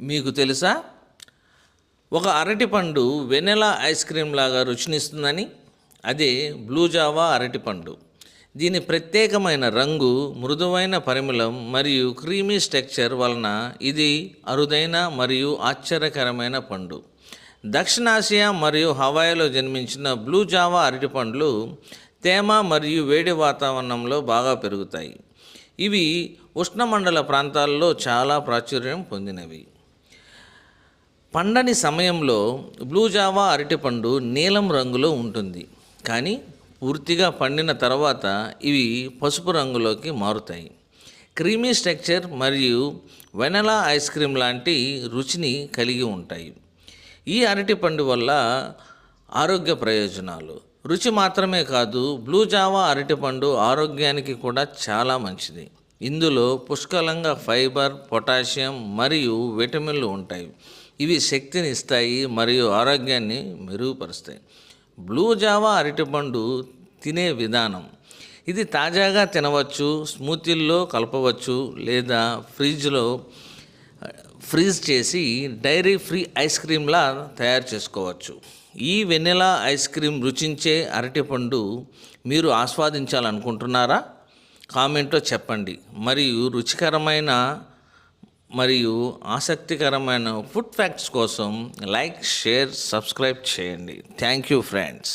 మీకు తెలుసా? ఒక అరటిపండు వెనెలా ఐస్ క్రీమ్ లాగా రుచినిస్తుందని అదే బ్లూ జావా అరటిపండు. దీని ప్రత్యేకమైన రంగు మృదువైన పరిమళం మరియు క్రీమీ స్ట్రక్చర్ వలన ఇది అరుదైన మరియు ఆశ్చర్యకరమైన పండు. దక్షిణాసియా మరియు హవాయిలో జన్మించిన బ్లూ జావా అరటిపండ్లు తేమ మరియు వేడి వాతావరణంలో బాగా పెరుగుతాయి. ఇవి ఉష్ణమండల ప్రాంతాల్లో చాలా ప్రాచుర్యం పొందినవి. పండని సమయంలో బ్లూ జావా అరటిపండు నీలం రంగులో ఉంటుంది. కానీ పూర్తిగా పండిన తర్వాత ఇవి పసుపు రంగులోకి మారుతాయి. క్రీమీ స్ట్రక్చర్ మరియు వెనలా ఐస్ క్రీమ్ లాంటి రుచిని కలిగి ఉంటాయి. ఈ అరటిపండు వల్ల ఆరోగ్య ప్రయోజనాలు. రుచి మాత్రమే కాదు బ్లూ జావా అరటిపండు ఆరోగ్యానికి కూడా చాలా మంచిది. ఇందులో పుష్కలంగా ఫైబర్ పొటాషియం మరియు విటమిన్లు ఉంటాయి. ఇవి శక్తిని ఇస్తాయి మరియు ఆరోగ్యాన్ని మెరుగుపరుస్తాయి. బ్లూ జావా అరటిపండు తినే విధానం. ఇది తాజాగా తినవచ్చు స్మూతీల్లో కలపవచ్చు లేదా ఫ్రిడ్జ్లో ఫ్రీజ్ చేసి డైరీ ఫ్రీ ఐస్ క్రీమ్లా తయారు చేసుకోవచ్చు. ఈ వెన్నెలా ఐస్ క్రీమ్ రుచించే అరటిపండు మీరు ఆస్వాదించాలనుకుంటున్నారా? కామెంట్లో చెప్పండి. మరియు రుచికరమైన మరియు ఆసక్తికరమైన ఫుడ్ ఫ్యాక్ట్స్ కోసం లైక్ షేర్ సబ్స్క్రైబ్ చేయండి. Thank you friends.